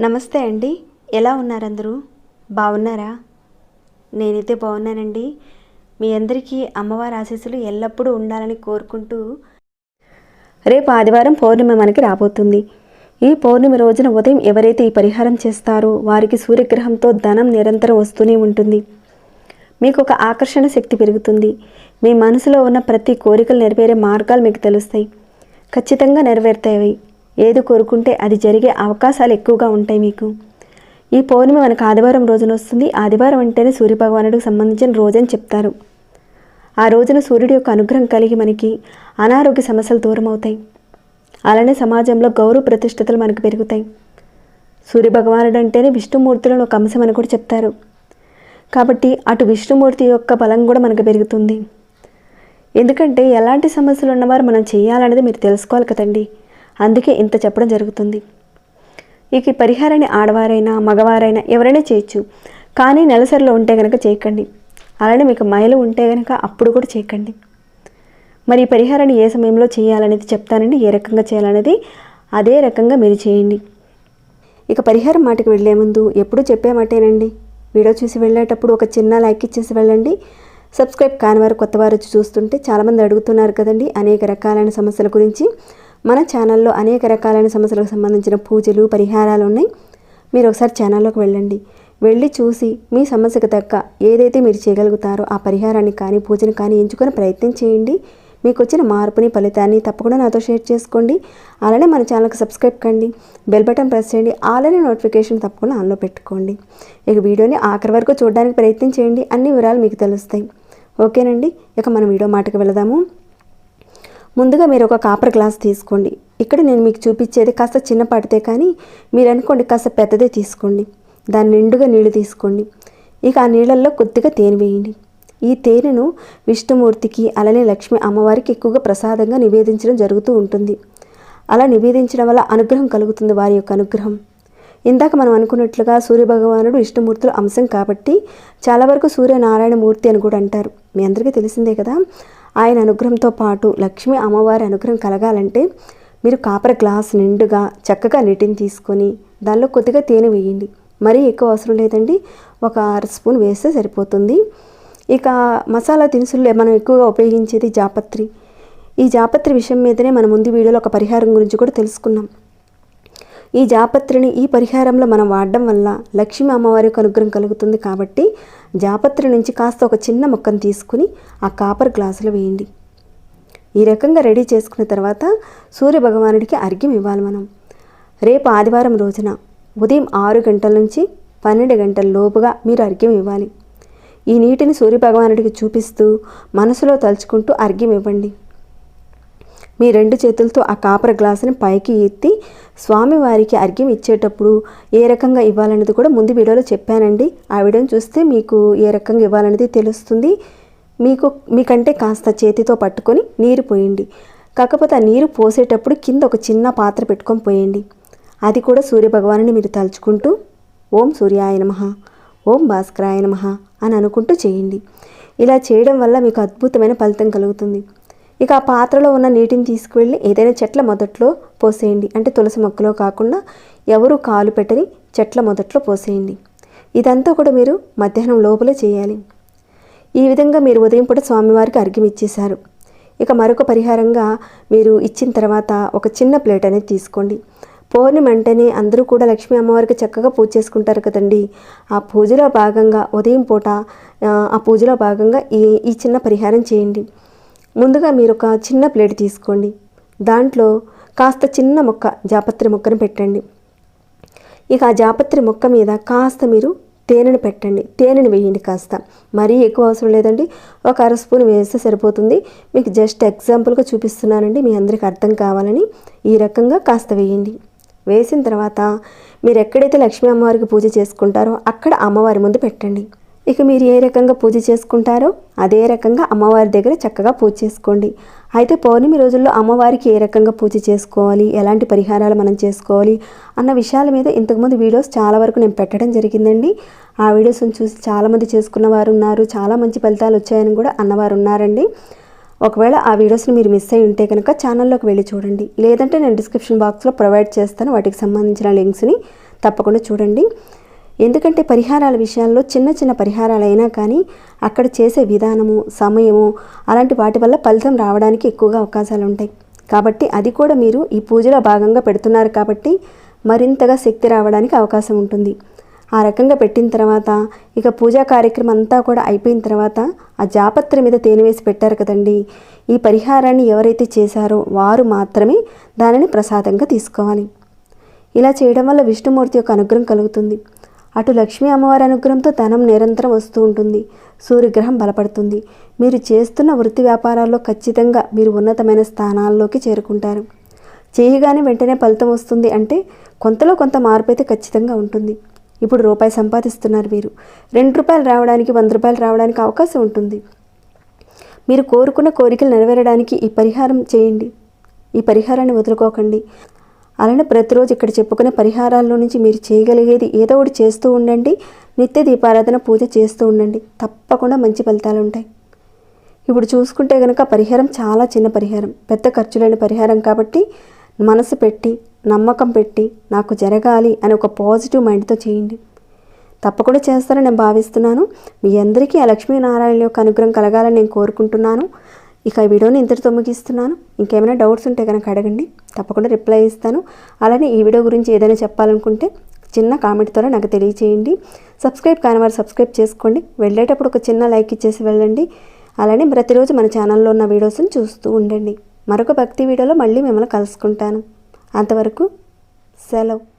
నమస్తే అండి. ఎలా ఉన్నారందరూ? బాగున్నారా? నేనైతే బాగున్నానండి. మీ అందరికీ అమ్మవారి ఆశీస్సులు ఎల్లప్పుడూ ఉండాలని కోరుకుంటూ రేపు ఆదివారం పౌర్ణమి మనకి రాబోతుంది. ఈ పౌర్ణమి రోజున ఉదయం ఎవరైతే ఈ పరిహారం చేస్తారో వారికి సూర్యగ్రహంతో ధనం నిరంతరం వస్తూనే ఉంటుంది. మీకు ఒక ఆకర్షణ శక్తి పెరుగుతుంది. మీ మనసులో ఉన్న ప్రతి కోరికలు నెరవేరే మార్గాలు మీకు తెలుస్తాయి. ఖచ్చితంగా నెరవేరుతాయి ఏది కోరుకుంటే అది జరిగే అవకాశాలు ఎక్కువగా ఉంటాయి మీకు. ఈ పౌర్ణమి మనకు ఆదివారం రోజున వస్తుంది. ఆదివారం అంటేనే సూర్యభగవానుడికి సంబంధించిన రోజని చెప్తారు. ఆ రోజున సూర్యుడి యొక్క అనుగ్రహం కలిగి మనకి అనారోగ్య సమస్యలు దూరం అవుతాయి. అలానే సమాజంలో గౌరవ ప్రతిష్టతలు మనకు పెరుగుతాయి. సూర్యభగవానుడు అంటేనే విష్ణుమూర్తులను ఒక అంశం అని కూడా చెప్తారు. కాబట్టి అటు విష్ణుమూర్తి యొక్క బలం కూడా మనకు పెరుగుతుంది. ఎందుకంటే ఎలాంటి సమస్యలు ఉన్నవారు మనం చేయాలనేది మీరు తెలుసుకోవాలి కదండి. అందుకే ఇంత చెప్పడం జరుగుతుంది. ఇక పరిహారాన్ని ఆడవారైనా మగవారైనా ఎవరైనా చేయొచ్చు. కానీ నెలసరిలో ఉంటే కనుక చేయకండి. అలానే మీకు మైలు ఉంటే కనుక అప్పుడు కూడా చేయకండి. మరి ఈ పరిహారాన్ని ఏ సమయంలో చేయాలనేది చెప్తానండి. ఏ రకంగా చేయాలనేది అదే రకంగా మీరు చేయండి. ఇక పరిహారం మాటకు వెళ్ళే ముందు ఎప్పుడూ చెప్పే మాటేనండి. వీడియో చూసి వెళ్ళేటప్పుడు ఒక చిన్న లైక్ ఇచ్చేసి వెళ్ళండి. సబ్స్క్రైబ్ కాని వారు కొత్త వారు వచ్చి చూస్తుంటే చాలామంది అడుగుతున్నారు కదండి అనేక రకాలైన సమస్యల గురించి. మన ఛానల్లో అనేక రకాలైన సమస్యలకు సంబంధించిన పూజలు పరిహారాలు ఉన్నాయి. మీరు ఒకసారి ఛానల్లోకి వెళ్ళండి. వెళ్ళి చూసి మీ సమస్యకు తగ్గ ఏదైతే మీరు చేయగలుగుతారో ఆ పరిహారాన్ని కానీ పూజను కానీ ఎంచుకొని ప్రయత్నం చేయండి. మీకు వచ్చిన మార్పుని ఫలితాన్ని తప్పకుండా నాతో షేర్ చేసుకోండి. అలానే మన ఛానల్కి సబ్స్క్రైబ్ కండి. బెల్ బటన్ ప్రెస్ చేయండి. అలానే నోటిఫికేషన్ తప్పకుండా ఆన్లో పెట్టుకోండి. ఇక వీడియోని ఆఖరి వరకు చూడడానికి ప్రయత్నం చేయండి. అన్ని వివరాలు మీకు తెలుస్తాయి. ఓకేనండి? ఇక మనం వీడియో మాటకు వెళదాము. ముందుగా మీరు ఒక కాపర్ గ్లాస్ తీసుకోండి. ఇక్కడ నేను మీకు చూపించేది కాస్త చిన్నపాటితే కానీ మీరు అనుకోండి కాస్త పెద్దదే తీసుకోండి. దాని నిండుగా నీళ్ళు తీసుకోండి. ఇక ఆ నీళ్ళల్లో కొద్దిగా తేనె వేయండి. ఈ తేనెను విష్ణుమూర్తికి అలానే లక్ష్మి అమ్మవారికి ఎక్కువగా ప్రసాదంగా నివేదించడం జరుగుతూ ఉంటుంది. అలా నివేదించడం వల్ల అనుగ్రహం కలుగుతుంది వారి యొక్క అనుగ్రహం. ఇందాక మనం అనుకున్నట్లుగా సూర్యభగవానుడు విష్ణుమూర్తుల అంశం కాబట్టి చాలా వరకు సూర్యనారాయణ మూర్తి అని కూడా అంటారు. మీ అందరికీ తెలిసిందే కదా ఆయన అనుగ్రహంతో పాటు లక్ష్మి అమ్మవారి అనుగ్రహం కలగాలంటే మీరు కాపర గ్లాస్ నిండుగా చక్కగా నీటిని తీసుకొని దానిలో కొద్దిగా తేనె వేయండి. మరీ ఎక్కువ అవసరం లేదండి ఒక అర స్పూన్ వేస్తే సరిపోతుంది. ఇక మసాలా దినుసుల్లో మనం ఎక్కువగా ఉపయోగించేది జాపత్రి. ఈ జాపత్రి విషయం మీదనే మన ముందు వీడియోలో ఒక పరిహారం గురించి కూడా తెలుసుకున్నాం. ఈ జాపత్రిని ఈ పరిహారంలో మనం వాడడం వల్ల లక్ష్మీ అమ్మవారి యొక్క అనుగ్రహం కలుగుతుంది కాబట్టి జాపత్రి నుంచి కాస్త ఒక చిన్న మొక్కను తీసుకుని ఆ కాపర్ గ్లాసులో వేయండి. ఈ రకంగా రెడీ చేసుకున్న తర్వాత సూర్య భగవానుడికి అర్ఘ్యం ఇవ్వాలి మనం. రేపు ఆదివారం రోజున ఉదయం ఆరు గంటల నుంచి పన్నెండు గంటల లోపుగా మీరు అర్ఘ్యం ఇవ్వాలి. ఈ నీటిని సూర్య భగవానుడికి చూపిస్తూ మనసులో తలుచుకుంటూ అర్ఘ్యం ఇవ్వండి మీ రెండు చేతులతో ఆ కాపర గ్లాసుని పైకి ఎత్తి స్వామివారికి అర్ఘ్యం ఇచ్చేటప్పుడు ఏ రకంగా ఇవ్వాలనేది కూడా ముందు వీడియోలో చెప్పానండి. ఆ వీడియోని చూస్తే మీకు ఏ రకంగా ఇవ్వాలనేది తెలుస్తుంది. మీకు మీకంటే కాస్త చేతితో పట్టుకొని నీరు పోయండి. కాకపోతే ఆ నీరు పోసేటప్పుడు కింద ఒక చిన్న పాత్ర పెట్టుకొని పోయండి. అది కూడా సూర్యభగవానుని మీరు తలుచుకుంటూ. ఓం సూర్యాయ నమ. ఓం భాస్కరాయ నమః అని అనుకుంటూ చేయండి. ఇలా చేయడం వల్ల మీకు అద్భుతమైన ఫలితం కలుగుతుంది. ఇక ఆ పాత్రలో ఉన్న నీటిని తీసుకువెళ్ళి ఏదైనా చెట్ల మొదట్లో పోసేయండి. అంటే తులసి మొక్కలో కాకుండా ఎవరు కాలు పెట్టని చెట్ల మొదట్లో పోసేయండి. ఇదంతా కూడా మీరు మధ్యాహ్నం లోపలే చేయాలి. ఈ విధంగా మీరు ఉదయం పూట స్వామివారికి అర్ఘ్యం ఇచ్చేశారు. ఇక మరొక పరిహారంగా మీరు ఇచ్చిన తర్వాత ఒక చిన్న ప్లేట్ అనేది తీసుకోండి. పౌర్ణమి అంటేనే అందరూ కూడా లక్ష్మీ అమ్మవారికి చక్కగా పూజ చేసుకుంటారు కదండి. ఆ పూజలో భాగంగా ఉదయం పూట ఆ, ఆ పూజలో భాగంగా ఈ ఈ చిన్న పరిహారం చేయండి. ముందుగా మీరు ఒక చిన్న ప్లేట్ తీసుకోండి. దాంట్లో కాస్త చిన్న మొక్క జాపత్రి మొక్కను పెట్టండి. ఇక ఆ జాపత్రి మొక్క మీద కాస్త మీరు తేనెను పెట్టండి. తేనెను వేయండి కాస్త. మరీ ఎక్కువ అవసరం లేదండి. ఒక అర స్పూన్ వేస్తే సరిపోతుంది. మీకు జస్ట్ ఎగ్జాంపుల్గా చూపిస్తున్నానండి. మీ అందరికి అర్థం కావాలని ఈ రకంగా కాస్త వేయండి. వేసిన తర్వాత మీరు ఎక్కడైతే లక్ష్మీ అమ్మవారికి పూజ చేసుకుంటారో అక్కడ అమ్మవారి ముందు పెట్టండి. ఇక మీరు ఏ రకంగా పూజ చేసుకుంటారో అదే రకంగా అమ్మవారి దగ్గర చక్కగా పూజ చేసుకోండి. అయితే పౌర్ణమి రోజుల్లో అమ్మవారికి ఏ రకంగా పూజ చేసుకోవాలి? ఎలాంటి పరిహారాలు మనం చేసుకోవాలి? అన్న విషయాల మీద ఇంతకుముందు వీడియోస్ చాలా వరకు నేను పెట్టడం జరిగిందండి. ఆ వీడియోస్ని చూసి చాలామంది చేసుకున్న వారు ఉన్నారు. చాలా మంచి ఫలితాలు వచ్చాయని కూడా అన్నవారు ఉన్నారండి. ఒకవేళ ఆ వీడియోస్ని మీరు మిస్ అయి ఉంటే కనుక ఛానల్లోకి వెళ్ళి చూడండి. లేదంటే నేను డిస్క్రిప్షన్ బాక్స్లో ప్రొవైడ్ చేస్తాను. వాటికి సంబంధించిన లింక్స్ని తప్పకుండా చూడండి. ఎందుకంటే పరిహారాల విషయాల్లో చిన్న చిన్న పరిహారాలు అయినా కానీ అక్కడ చేసే విధానము సమయము అలాంటి వాటి వల్ల ఫలితం రావడానికి ఎక్కువగా అవకాశాలు ఉంటాయి. కాబట్టి అది కూడా మీరు ఈ పూజలో భాగంగా పెడుతున్నారు కాబట్టి మరింతగా శక్తి రావడానికి అవకాశం ఉంటుంది. ఆ రకంగా పెట్టిన తర్వాత ఇక పూజా కార్యక్రమం అంతా కూడా అయిపోయిన తర్వాత ఆ జాపత్ర మీద తేనె వేసి పెట్టారు కదండి. ఈ పరిహారాన్ని ఎవరైతే చేశారో వారు మాత్రమే దానిని ప్రసాదంగా తీసుకోవాలి. ఇలా చేయడం వల్ల విష్ణుమూర్తి యొక్క అనుగ్రహం కలుగుతుంది. అటు లక్ష్మీ అమ్మవారి అనుగ్రహంతో ధనం నిరంతరం వస్తూ ఉంటుంది. సూర్యగ్రహం బలపడుతుంది. మీరు చేస్తున్న వృత్తి వ్యాపారాల్లో ఖచ్చితంగా మీరు ఉన్నతమైన స్థానాల్లోకి చేరుకుంటారు. చేయగానే వెంటనే ఫలితం వస్తుంది అంటే కొంతలో కొంత మార్పు అయితే ఖచ్చితంగా ఉంటుంది. ఇప్పుడు రూపాయి సంపాదిస్తున్నారు మీరు రెండు రూపాయలు రావడానికి వంద రూపాయలు రావడానికి అవకాశం ఉంటుంది. మీరు కోరుకున్న కోరికలు నెరవేరడానికి ఈ పరిహారం చేయండి. ఈ పరిహారాన్ని వదులుకోకండి. అలానే ప్రతిరోజు ఇక్కడ చెప్పుకునే పరిహారాల్లో నుంచి మీరు చేయగలిగేది ఏదో ఒకటి చేస్తూ ఉండండి. నిత్య దీపారాధన పూజ చేస్తూ ఉండండి. తప్పకుండా మంచి ఫలితాలు ఉంటాయి. ఇప్పుడు చూసుకుంటే కనుక పరిహారం చాలా చిన్న పరిహారం. పెద్ద ఖర్చులైన పరిహారం కాబట్టి మనసు పెట్టి నమ్మకం పెట్టి నాకు జరగాలి అని ఒక పాజిటివ్ మైండ్తో చేయండి. తప్పకుండా చేస్తారని నేను భావిస్తున్నాను. మీ అందరికీ ఆ లక్ష్మీనారాయణ యొక్క అనుగ్రహం కలగాలని నేను కోరుకుంటున్నాను. ఇక ఈ వీడియోని ఇంతటితో ముగిస్తున్నాను. ఇంకేమైనా డౌట్స్ ఉంటే కనుక అడగండి. తప్పకుండా రిప్లై ఇస్తాను. అలానే ఈ వీడియో గురించి ఏదైనా చెప్పాలనుకుంటే చిన్న కామెంట్ ద్వారా నాకు తెలియచేయండి. సబ్స్క్రైబ్ కాని వారు సబ్స్క్రైబ్ చేసుకోండి. వెళ్ళేటప్పుడు ఒక చిన్న లైక్ ఇచ్చేసి వెళ్ళండి. అలానే ప్రతిరోజు మన ఛానల్లో ఉన్న వీడియోస్ని చూస్తూ ఉండండి. మరొక భక్తి వీడియోలో మళ్ళీ మిమ్మల్ని కలుసుకుంటాను. అంతవరకు సెలవు.